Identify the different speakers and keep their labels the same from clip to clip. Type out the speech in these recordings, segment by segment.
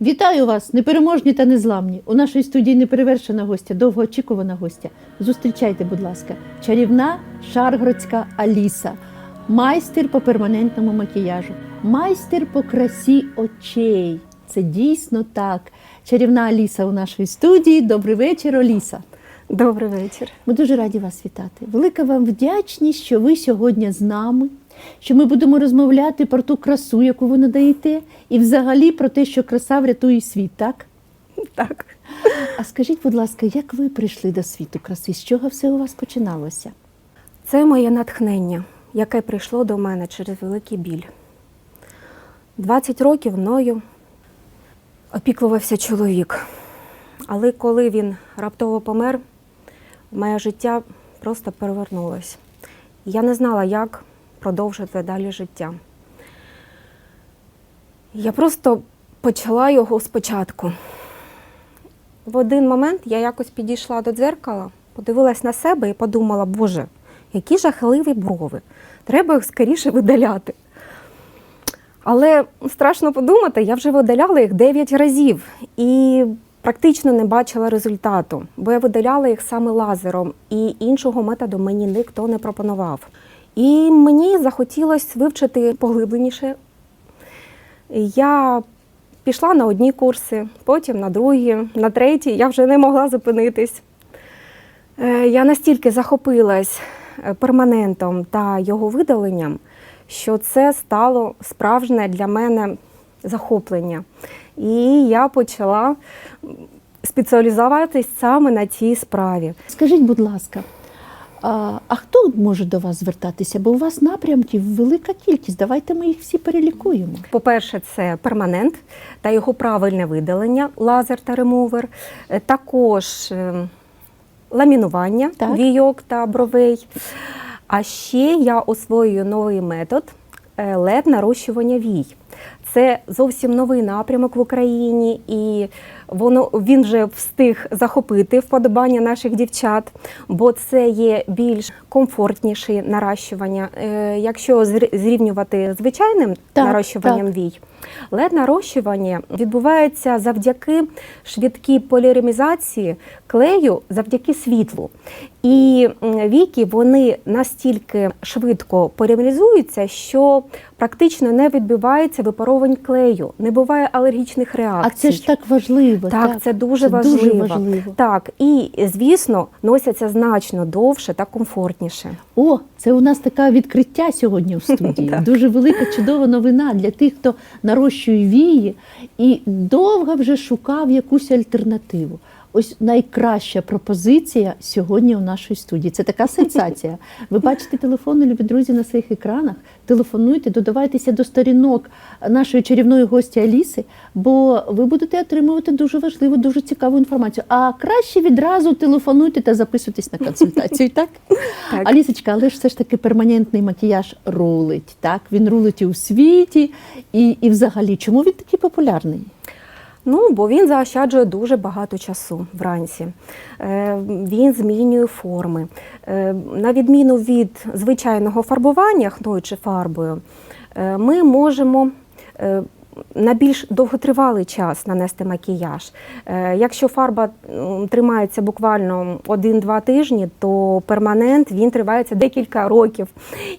Speaker 1: Вітаю вас, непереможні та незламні. У нашій студії неперевершена гостя, довгоочікувана гостя. Зустрічайте, будь ласка, чарівна шаргородська Аліса, майстер по перманентному макіяжу, майстер по красі очей. Це дійсно так. Чарівна Аліса у нашій студії. Добрий вечір, Аліса.
Speaker 2: Добрий вечір.
Speaker 1: Ми дуже раді вас вітати. Велика вам вдячність, що ви сьогодні з нами, що ми будемо розмовляти про ту красу, яку ви надаєте, і взагалі про те, що краса врятує світ, так?
Speaker 2: Так.
Speaker 1: А скажіть, будь ласка, як ви прийшли до світу краси? З чого все у вас починалося?
Speaker 2: Це моє натхнення, яке прийшло до мене через великий біль. 20 років мною опікувався чоловік. Але коли він раптово помер, моє життя просто перевернулось. Я не знала, як продовжити далі життя. Я просто почала його спочатку. В один момент я якось підійшла до дзеркала, подивилась на себе і подумала, Боже, які жахливі брови. Треба їх скоріше видаляти. Але страшно подумати, я вже видаляла їх 9 разів і практично не бачила результату, бо я видаляла їх саме лазером, і іншого методу мені ніхто не пропонував. І мені захотілося вивчити поглибленіше. Я пішла на одні курси, потім на другі, на треті. Я вже не могла зупинитись. Е, Я настільки захопилась е, перманентом та його видаленням, що це стало справжнє для мене захоплення. І я почала спеціалізуватись саме на цій справі.
Speaker 1: Скажіть, будь ласка, а, а хто може до вас звертатися? Бо у вас напрямків велика кількість. Давайте ми їх всі перелікуємо.
Speaker 2: По-перше, це перманент та його правильне видалення, лазер та ремувер. Е, Також е, ламінування
Speaker 1: Так.
Speaker 2: війок та бровей. А ще я освоюю новий метод led нарощування вій. Це зовсім новий напрямок в Україні, і воно він вже встиг захопити вподобання наших дівчат, бо це є більш комфортніше наращування. Е, Якщо зрівнювати звичайним
Speaker 1: Так,
Speaker 2: нарощуванням
Speaker 1: так.
Speaker 2: вій, лед нарощування відбувається завдяки швидкій поліремізації клею завдяки світлу. І віки вони настільки швидко полімеризуються, що практично не відбувається випаровань клею, не буває алергічних реакцій.
Speaker 1: А це ж так важливо.
Speaker 2: Так, це дуже
Speaker 1: Це
Speaker 2: важливо.
Speaker 1: дуже важливо.
Speaker 2: Так, і звісно, носяться значно довше та комфортніше.
Speaker 1: О, це у нас таке відкриття сьогодні в студії. Дуже велика чудова новина для тих, хто нарощує вії і довго вже шукав якусь альтернативу. Ось найкраща пропозиція сьогодні у нашій студії. Це така сенсація. Ви бачите телефони, любі друзі, на своїх екранах. Телефонуйте, додавайтеся до сторінок нашої чарівної гості Аліси, бо ви будете отримувати дуже важливу, дуже цікаву інформацію. А краще відразу телефонуйте та записуйтесь на консультацію. Так?
Speaker 2: Так.
Speaker 1: Алісочка, але ж все ж таки перманентний макіяж рулить. Так? Він рулить і у світі, і, і взагалі. Чому він такий популярний?
Speaker 2: Ну, бо він заощаджує дуже багато часу вранці. Е, Він змінює форми. Е, На відміну від звичайного фарбування хною чи фарбою, е, ми можемо на більш довготривалий час нанести макіяж. Е, Якщо фарба тримається буквально 1-2 тижні, то перманент він тривається декілька років.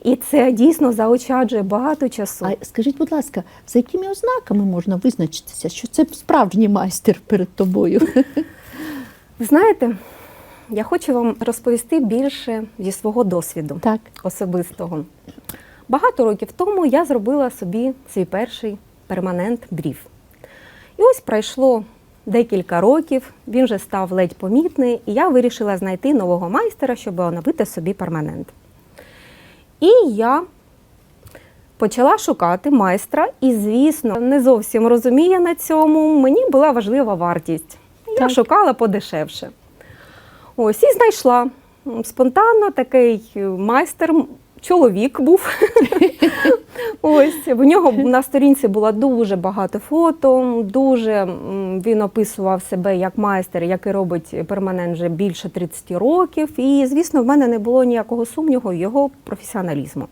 Speaker 2: І це дійсно заощаджує багато часу.
Speaker 1: А скажіть, будь ласка, за якими ознаками можна визначитися, що це справжній майстер перед тобою?
Speaker 2: Ви знаєте, я хочу вам розповісти більше зі свого досвіду
Speaker 1: Так.
Speaker 2: особистого. Багато років тому я зробила собі свій перший перманент брів. І ось пройшло декілька років, він вже став ледь помітний, і я вирішила знайти нового майстера, щоб оновити собі перманент. І я почала шукати майстра, і, звісно, не зовсім розуміє на цьому, мені була важлива вартість. Я
Speaker 1: Так.
Speaker 2: шукала подешевше. Ось і знайшла спонтанно такий майстер, чоловік був Ось в нього на сторінці було дуже багато фото. Дуже він описував себе як майстер, який робить перманент вже більше 30 років. І, звісно, в мене не було ніякого сумніву його професіоналізму.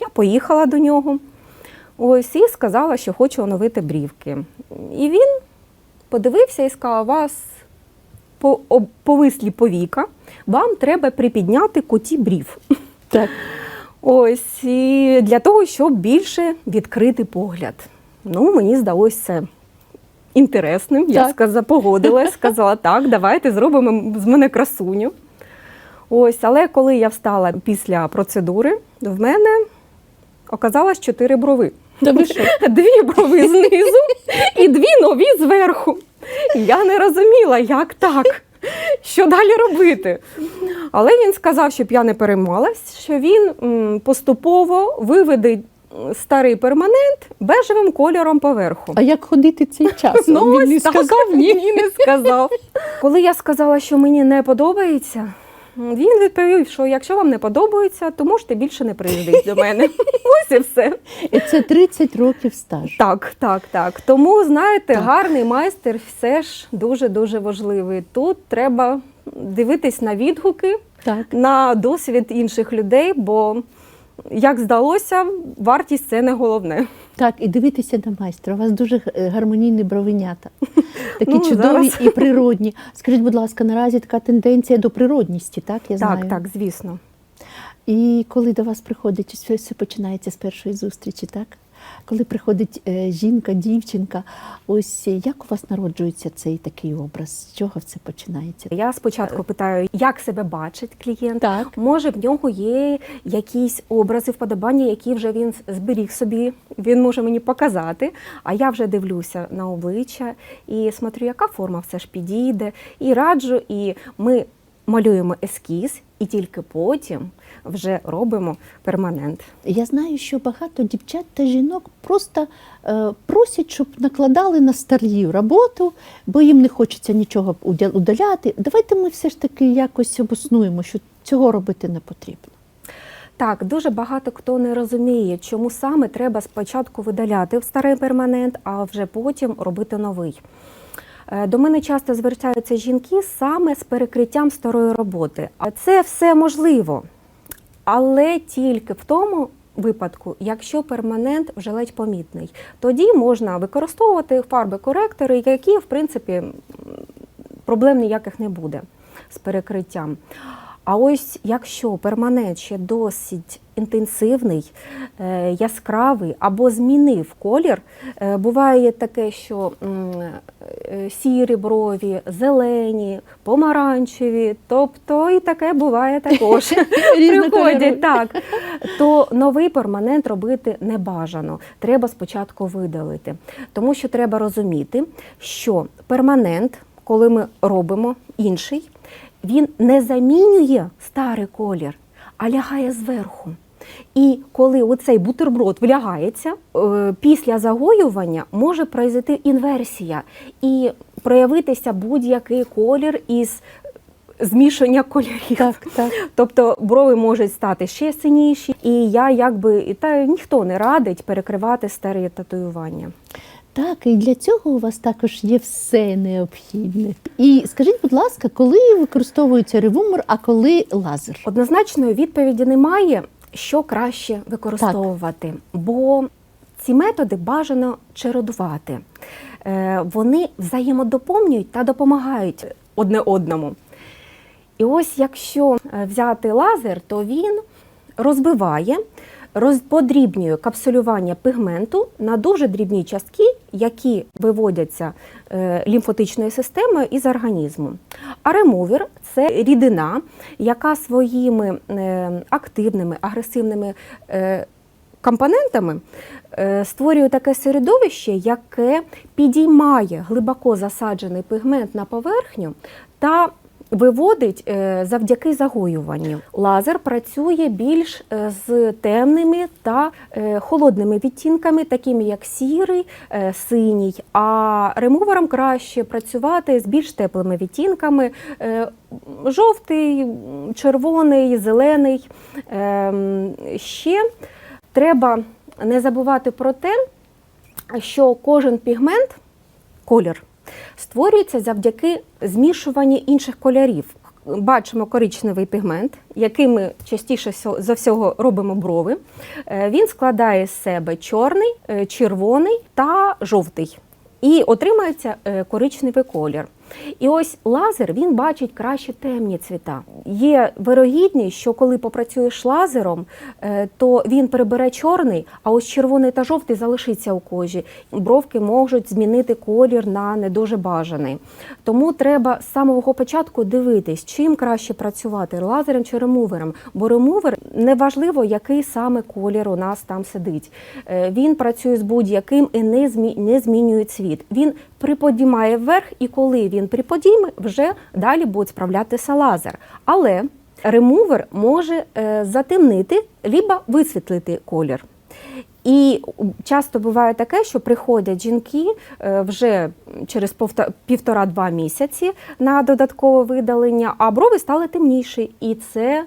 Speaker 2: Я поїхала до нього. Ось і сказала, що хочу оновити брівки. І він подивився і сказав: вас по, повислі повіка, вам треба припідняти куті брів.
Speaker 1: Так.
Speaker 2: Ось і для того, щоб більше відкрити погляд. Ну, мені здалося інтересним. Я
Speaker 1: Так.
Speaker 2: сказала, погодилась, сказала, так, давайте зробимо з мене красуню. Ось, але коли я встала після процедури, в мене оказалось чотири брови.
Speaker 1: Ви що?
Speaker 2: Дві брови знизу і дві нові зверху. Я не розуміла, як так. Що далі робити? Але він сказав, щоб я не переймалась, що він поступово виведе старий перманент бежевим кольором поверху.
Speaker 1: А як ходити цей час?
Speaker 2: Ну,
Speaker 1: Він не
Speaker 2: так.
Speaker 1: сказав ні.
Speaker 2: Ні, не сказав. Коли я сказала, що мені не подобається, він відповів, що якщо вам не подобається, то можете більше не приїздити до мене. Ось і все.
Speaker 1: І це 30 років стажу.
Speaker 2: Так, так, так. Тому, знаєте,
Speaker 1: Так.
Speaker 2: гарний майстер все ж дуже-дуже важливий. Тут треба дивитись на відгуки,
Speaker 1: Так.
Speaker 2: на досвід інших людей, бо, як здалося, вартість це не головне.
Speaker 1: Так, і дивитися на майстра. У вас дуже е, гармонійні бровинята, Такі
Speaker 2: Ну,
Speaker 1: чудові
Speaker 2: зараз.
Speaker 1: і природні. Скажіть, будь ласка, наразі така тенденція до природністі, так? Я знаю.
Speaker 2: Так, так, звісно.
Speaker 1: І коли до вас приходить, все, все починається з першої зустрічі, так? Коли приходить е, жінка, дівчинка, ось як у вас народжується цей такий образ? З чого все починається?
Speaker 2: Я спочатку питаю, як себе бачить клієнт.
Speaker 1: Так.
Speaker 2: Може, в нього є якісь образи, вподобання, які вже він зберіг собі. Він може мені показати. А я вже дивлюся на обличчя і смотрю, яка форма все ж підійде, і раджу, і ми малюємо ескіз, і тільки потім вже робимо перманент.
Speaker 1: Я знаю, що багато дівчат та жінок просто е, просять, щоб накладали на стар'ю роботу, бо їм не хочеться нічого удаляти. Давайте ми все ж таки якось обоснуємо, що цього робити не потрібно.
Speaker 2: Так, дуже багато хто не розуміє, чому саме треба спочатку видаляти в старий перманент, а вже потім робити новий. Е, До мене часто звертаються жінки саме з перекриттям старої роботи. А це все можливо, але тільки в тому випадку, якщо перманент вже ледь помітний, тоді можна використовувати фарби-коректори, які, в принципі, проблем ніяких не буде з перекриттям. А ось якщо перманент ще досить інтенсивний, е, яскравий або змінив колір, е, буває таке, що е, сірі брові, зелені, помаранчеві, тобто і таке буває також. Приходять так. То новий перманент робити не бажано. Треба спочатку видалити. Тому що треба розуміти, що перманент, коли ми робимо інший, він не замінює старий колір, а лягає зверху. І коли оцей бутерброд влягається, е, після загоювання може произойти інверсія і проявитися будь-який колір із змішання кольорів.
Speaker 1: Так, так.
Speaker 2: Тобто брови можуть стати ще синіші, і я якби та ніхто не радить перекривати старі татуювання.
Speaker 1: Так, і для цього у вас також є все необхідне. І скажіть, будь ласка, коли використовується ревумер, а коли лазер?
Speaker 2: Однозначної відповіді немає, що краще використовувати, бо ці методи бажано чередувати. Е, Вони взаємодоповнюють та допомагають одне одному. І ось якщо е, взяти лазер, то він розбиває, розподрібнює капсулювання пігменту на дуже дрібні частки, які виводяться е, лімфотичною системою із організму. А ремувер це рідина, яка своїми е, активними, агресивними е, компонентами створює таке середовище, яке підіймає глибоко засаджений пігмент на поверхню та виводить е, завдяки загоюванню. Лазер працює більш е, з темними та е, холодними відтінками, такими як сірий, синій. А ремувером краще працювати з більш теплими відтінками. Жовтий, червоний, зелений. Ем, Ще треба не забувати про те, що кожен пігмент, колір, створюється завдяки змішуванню інших кольорів. Бачимо коричневий пігмент, який ми частіше за всього робимо брови. Е, Він складає з себе чорний, е, червоний та жовтий. І отримається е, коричневий колір. І ось лазер він бачить краще темні цвіта. Є вирогідність, що коли попрацюєш лазером, е, то він перебере чорний, а ось червоний та жовтий залишиться у кожі. Бровки можуть змінити колір на не дуже бажаний. Тому треба з самого початку дивитись, чим краще працювати лазером чи ремувером. Бо ремувер неважливо, який саме колір у нас там сидить. Е, Він працює з будь-яким і не змінює цвіт. Він приподіймає вверх, і коли він приподійме, вже далі буде справлятися лазер. Але ремувер може е, затемнити либо висвітлити колір. І часто буває таке, що приходять жінки е, вже через півтора-два місяці на додаткове видалення, а брови стали темніші. І це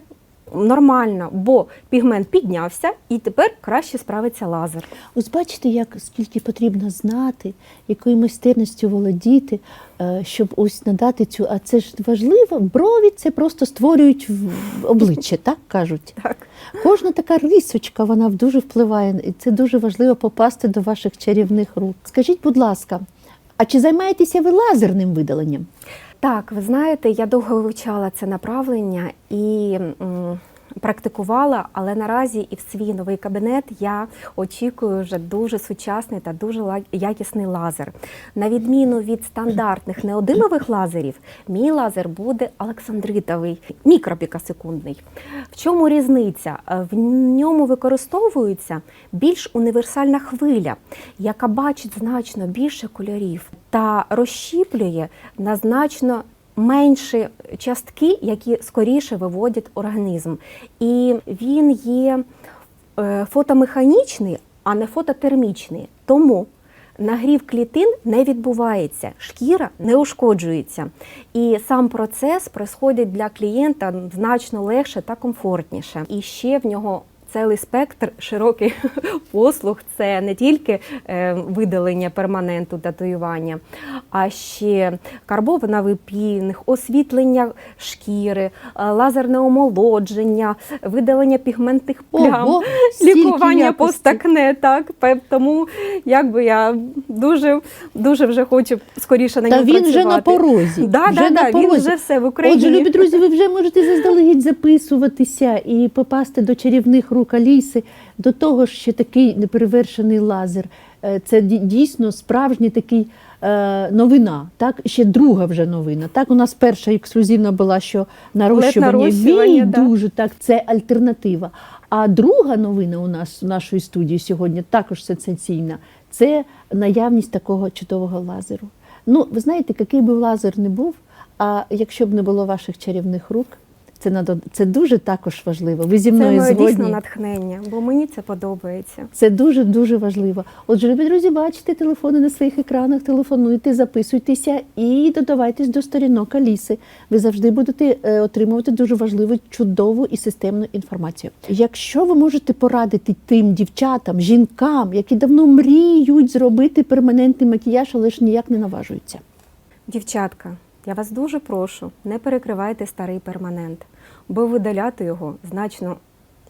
Speaker 2: нормально, бо пігмент піднявся і тепер краще справиться лазер.
Speaker 1: Ось бачите, як скільки потрібно знати, якою майстерністю володіти, е, щоб ось надати цю. А це ж важливо. Брові це просто створюють в- обличчя, так кажуть.
Speaker 2: Так.
Speaker 1: Кожна така рисочка, вона дуже впливає, і це дуже важливо попасти до ваших чарівних рук. Скажіть, будь ласка, а чи займаєтеся ви лазерним видаленням?
Speaker 2: Так, ви знаєте, я довго вивчала це направлення і практикувала, але наразі і в свій новий кабінет я очікую вже дуже сучасний та дуже якісний лазер. На відміну від стандартних неодимових лазерів, мій лазер буде олександритовий, мікропікасекундний. В чому різниця? Е, В ньому використовується більш універсальна хвиля, яка бачить значно більше кольорів та розщіплює на значно менші частки, які скоріше виводять організм. І він є е, фотомеханічний, а не фототермічний. Тому нагрів клітин не відбувається, шкіра не ушкоджується. І сам процес происходить для клієнта значно легше та комфортніше. І ще в нього цілий спектр широкий послуг. Це не тільки е, видалення перманенту татуювання, а ще карбований пілінг, освітлення шкіри, е, лазерне омолодження, видалення пігментних плям,
Speaker 1: Ого,
Speaker 2: лікування постакне. Так тому якби я дуже дуже вже хочу скоріше на
Speaker 1: Та він вже на порозі.
Speaker 2: Да,
Speaker 1: вже
Speaker 2: да,
Speaker 1: на
Speaker 2: да, він вже все в Україні.
Speaker 1: Отже, любі друзі, ви вже можете заздалегідь записуватися і попасти до чарівних рук Аліси. До того ж, ще такий неперевершений лазер. Е, Це дійсно справжній такий е, новина. Так, ще друга вже новина. Так, у нас перша ексклюзивна була, що нарощування вій
Speaker 2: да.
Speaker 1: дуже так, це альтернатива. А друга новина у нас в нашої студії сьогодні також сенсаційна. Це наявність такого чудового лазеру. Ну, ви знаєте, який би лазер не був, а якщо б не було ваших чарівних рук, це надо це дуже також важливо. Ви зі
Speaker 2: Це моє
Speaker 1: згодні.
Speaker 2: дійсно натхнення, бо мені це подобається.
Speaker 1: Це дуже дуже важливо. Отже, любі друзі, бачите телефони на своїх екранах, телефонуйте, записуйтеся і додавайтесь до сторінок Аліси. Ви завжди будете е, отримувати дуже важливу, чудову і системну інформацію. Якщо ви можете порадити тим дівчатам, жінкам, які давно мріють зробити перманентний макіяж, але ж ніяк не наважуються.
Speaker 2: Дівчатка, я вас дуже прошу, не перекривайте старий перманент, бо видаляти його значно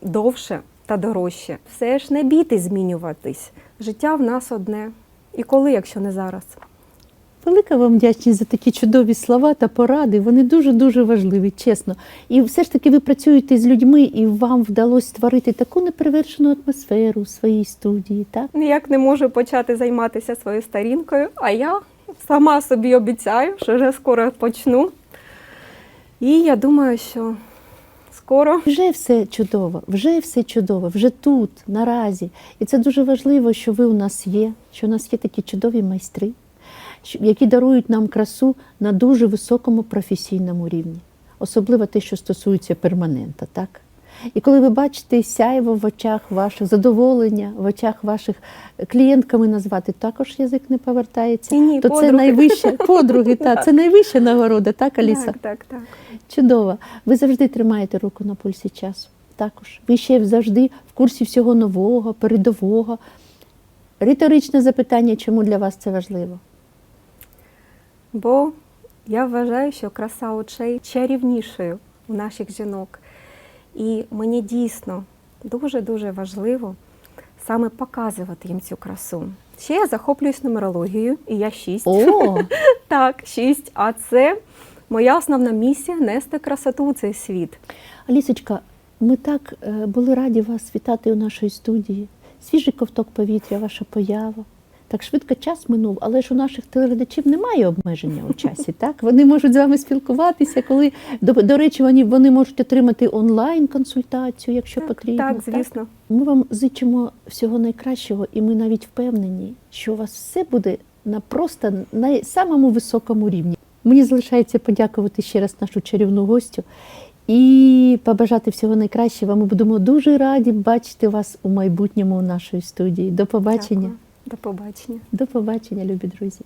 Speaker 2: довше та дорожче. Все ж не бійтесь змінюватись. Життя в нас одне. І коли, якщо не зараз?
Speaker 1: Велика вам вдячність за такі чудові слова та поради. Вони дуже дуже важливі, чесно. І все ж таки ви працюєте з людьми, і вам вдалося створити таку неперевершену атмосферу в своїй студії. Так
Speaker 2: Ніяк не можу почати займатися своєю старінкою, а я сама собі обіцяю, що вже скоро почну. І я думаю, що скоро
Speaker 1: вже все чудово, вже все чудово, вже тут, наразі. І це дуже важливо, що ви у нас є, що у нас є такі чудові майстри, які дарують нам красу на дуже високому професійному рівні, особливо те, що стосується перманента, так? І коли ви бачите сяйво в очах ваших, задоволення в очах ваших клієнтками назвати, також язик не повертається.
Speaker 2: Ні-ні,
Speaker 1: то це найвища подруги, та, це найвища нагорода, так, Аліса?
Speaker 2: Так, так, так.
Speaker 1: Чудово. Ви завжди тримаєте руку на пульсі часу. також. Ви ще завжди в курсі всього нового, передового. Риторичне запитання, чому для вас це важливо?
Speaker 2: Бо я вважаю, що краса очей чарівнішою у наших жінок. І мені дійсно дуже-дуже важливо саме показувати їм цю красу. Ще я захоплююсь нумерологією, і я шість.
Speaker 1: О,
Speaker 2: Так, шість. А це моя основна місія нести красоту у цей світ.
Speaker 1: Алісочка, ми так е, були раді вас вітати у нашій студії. Свіжий ковток повітря, ваша поява. Так швидко час минув, але ж у наших телеглядачів немає обмеження у часі. Так вони можуть з вами спілкуватися, коли до, до речі, вони, вони можуть отримати онлайн консультацію, якщо
Speaker 2: Так,
Speaker 1: потрібно.
Speaker 2: так, звісно.
Speaker 1: Ми вам зичимо всього найкращого, і ми навіть впевнені, що у вас все буде на просто на самому високому рівні. Мені залишається подякувати ще раз нашу чарівну гостю і побажати всього найкращого. Ми будемо дуже раді бачити вас у майбутньому у нашій студії. До побачення.
Speaker 2: Дякую. До побачення.
Speaker 1: До побачення, любі друзі.